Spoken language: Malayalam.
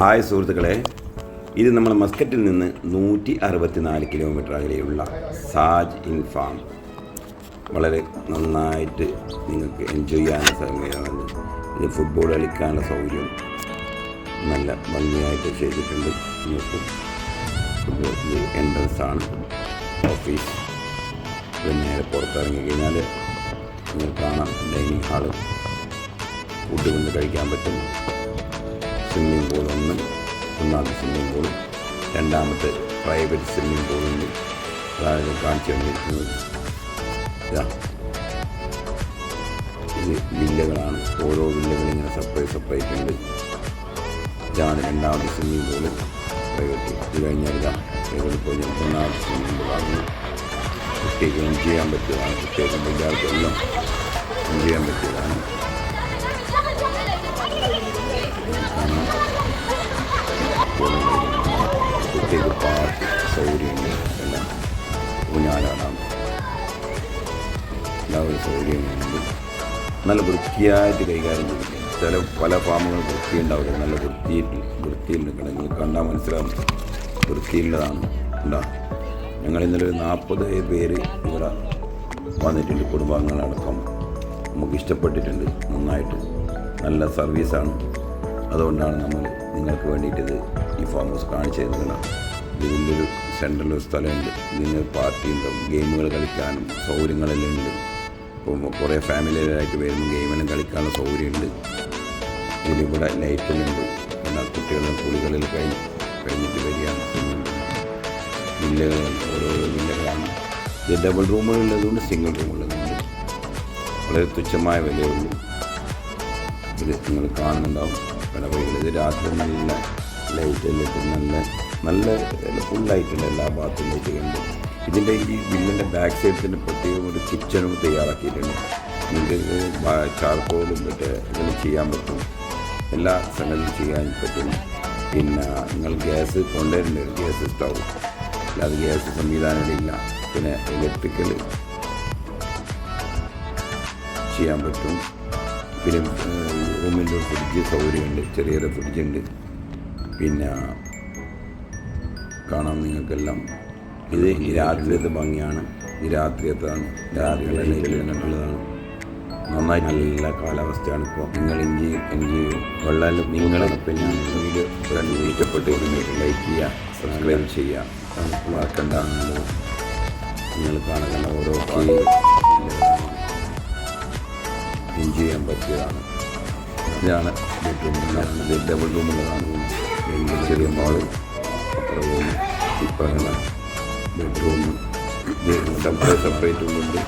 ഹായ് സുഹൃത്തുക്കളെ. ഇത് നമ്മൾ മസ്കറ്റിൽ നിന്ന് നൂറ്റി അറുപത്തിനാല് കിലോമീറ്റർ അകലെയുള്ള സാജ് ഇൻ ഫാം. വളരെ നന്നായിട്ട് നിങ്ങൾക്ക് എൻജോയ് ചെയ്യാനുള്ള സമയമാണ് ഇത് ഫുട്ബോൾ കളിക്കാനുള്ള സൗകര്യം. നല്ല ഭംഗിയായിട്ട് ചെയ്തിട്ടുണ്ട്. നിങ്ങൾക്ക് ഫുട്ബോൾ എൻട്രൻസ് ആണ്. ഓഫീസ് നേരെ പുറത്തിറങ്ങി കഴിഞ്ഞാൽ നിങ്ങൾ കാണാം ഡൈനിങ് ഹാൾ ഫുഡ് കൊണ്ട് കഴിക്കാൻ പറ്റും. സ്വിമ്മിംഗ് പൂൾ ഒന്ന് ഒന്നാമത്തെ സ്വിമ്മിംഗ് പൂൾ രണ്ടാമത്തെ പ്രൈവറ്റ് സ്വിമ്മിംഗ് പൂളുണ്ട് അതായത് കാണിച്ചു തന്നിരിക്കുന്നത്. ഇതാ. വില്ലകളാണ്. ഓരോ വില്ലകളും ഇങ്ങനെ സെപ്പറേറ്റ് സെപ്പറേറ്റ് ഉണ്ട്. ഇതാണ് രണ്ടാമത്തെ സ്വിമ്മിംഗ് പൂൾ പ്രൈവറ്റ്. ഇത് കഴിഞ്ഞാൽ ഇതാ. പ്രൈവറ്റ് പോയി ഒന്നാമത്തെ സ്വിമ്മിംഗ് പൂളാണ് കുട്ടികൾക്ക് ചെയ്യാൻ പറ്റിയതാണ്. കുട്ടികൾക്കും എല്ലാവർക്കും എല്ലാം ചെയ്യാൻ പറ്റിയതാണ്. ഊഞ്ഞാലാടാം. എല്ലാവരും സൗകര്യങ്ങളുണ്ട് നല്ല വൃത്തിയായിട്ട് കൈകാര്യം ചെയ്യുന്നു ചില പല ഫാമുകൾ വൃത്തിയുണ്ടാവില്ല. നല്ല വൃത്തിയിൽ വൃത്തിയിൽ നിൽക്കണം. നിങ്ങൾ കണ്ടാൽ മനസ്സിലാവും. വൃത്തിയുള്ളതാണ്. ഉണ്ടാ ഞങ്ങൾ ഇന്നലെ ഒരു നാൽപ്പത് പേര് ഇവിടെ വന്നിട്ടുണ്ട്. കുടുംബാംഗങ്ങളടക്കം നമുക്ക് ഇഷ്ടപ്പെട്ടിട്ടുണ്ട്. നന്നായിട്ട്. നല്ല സർവീസാണ്. അതുകൊണ്ടാണ് നമ്മൾ നിങ്ങൾക്ക് വേണ്ടിയിട്ടിത് ഈ ഫാം ഹൗസ് കാണിച്ചു തരുന്നത് ഇത് വലിയൊരു സെൻട്രൽ ഒരു സ്ഥലമുണ്ട്. ഇതിന് പാർട്ടി ഉണ്ടാവും ഗെയിമുകൾ കളിക്കാനും സൗകര്യങ്ങളെല്ലാം ഉണ്ട്. ഇപ്പം കുറേ ഫാമിലിയിലായിട്ട് വരുന്ന ഗെയിമെല്ലാം കളിക്കാനുള്ള സൗകര്യമുണ്ട്. ഇതിലിവിടെ ലൈറ്റെല്ലാം ഉണ്ട് പിന്നെ കുട്ടികളുടെ കുളികളിൽ കഴിഞ്ഞ് കഴിഞ്ഞിട്ട് വരികയാണ്. വില്ലകൾ ഓരോരോ വില്ലകളാണ് ഇത് ഡബിൾ റൂമുകളുള്ളതുകൊണ്ട് സിംഗിൾ റൂമുള്ളതുകൊണ്ട് വളരെ തുച്ഛമായ വിലയുള്ളൂ. ഇത് നിങ്ങൾ കാണുന്നുണ്ടാവും. വിളവഴികൾ ഇത് രാത്രി നല്ല ലൈറ്റ് ലൈറ്റ് നല്ല നല്ല ഫുള്ളായിട്ടുണ്ട് എല്ലാ ഭാഗത്തും ലൈറ്റ് ഉണ്ട് ഇതിന്റെ ഈ വില്ലിന്റെ ബാക്ക് സൈഡിൽ പ്രത്യേകം ഒരു കിച്ചണും തയ്യാറാക്കിയിട്ടുണ്ട്. നിങ്ങൾക്ക് ചാർക്കോളും മറ്റേ ഇതെല്ലാം ചെയ്യാൻ പറ്റും. എല്ലാ സംഗതിയും ചെയ്യാൻ പറ്റും. പിന്നെ നിങ്ങൾ ഗ്യാസ് കൊണ്ടുവരേണ്ട ഗ്യാസ് സ്റ്റൗ അല്ലാതെ ഗ്യാസ് സംവിധാനങ്ങളില്ല പിന്നെ ഇലക്ട്രിക്കൽ ചെയ്യാൻ പറ്റും. പിന്നെ റൂമിന്റെ ഫ്രിഡ്ജ് സൗകര്യമുണ്ട്. ചെറിയൊരു ഫ്രിഡ്ജുണ്ട് പിന്നെ കാണാം നിങ്ങൾക്കെല്ലാം. ഇത് ഈ രാത്രിയത്തെ ഭംഗിയാണ്? ഈ രാത്രിയത്താണ് ലൈറ്റിലും നന്നായി നല്ല കാലാവസ്ഥയാണ് ഇപ്പോൾ. നിങ്ങൾ ഇഞ്ചി ഇഞ്ചി വെള്ളം നിങ്ങൾ പിന്നെ വീഡിയോ കണ്ട് ഇഷ്ടപ്പെട്ട് ലൈക്ക് ചെയ്യുക സബ്സ്ക്രൈബ് ചെയ്യുക. മറക്കണ്ടാകുന്നത് നിങ്ങൾ കാണുന്ന ഓരോ എൻജോയ് ചെയ്യാൻ പറ്റിയതാണ്. ഇതാണ് ബെഡ്റൂം. ഇത് ഡബിൾ വലിയ ചെറിയ മോൾ അപ്പുറം റൂം ഇപ്പം ബെഡ്റൂം സെപ്പറേറ്റ് സെപ്പറേറ്റ് റൂമുണ്ട്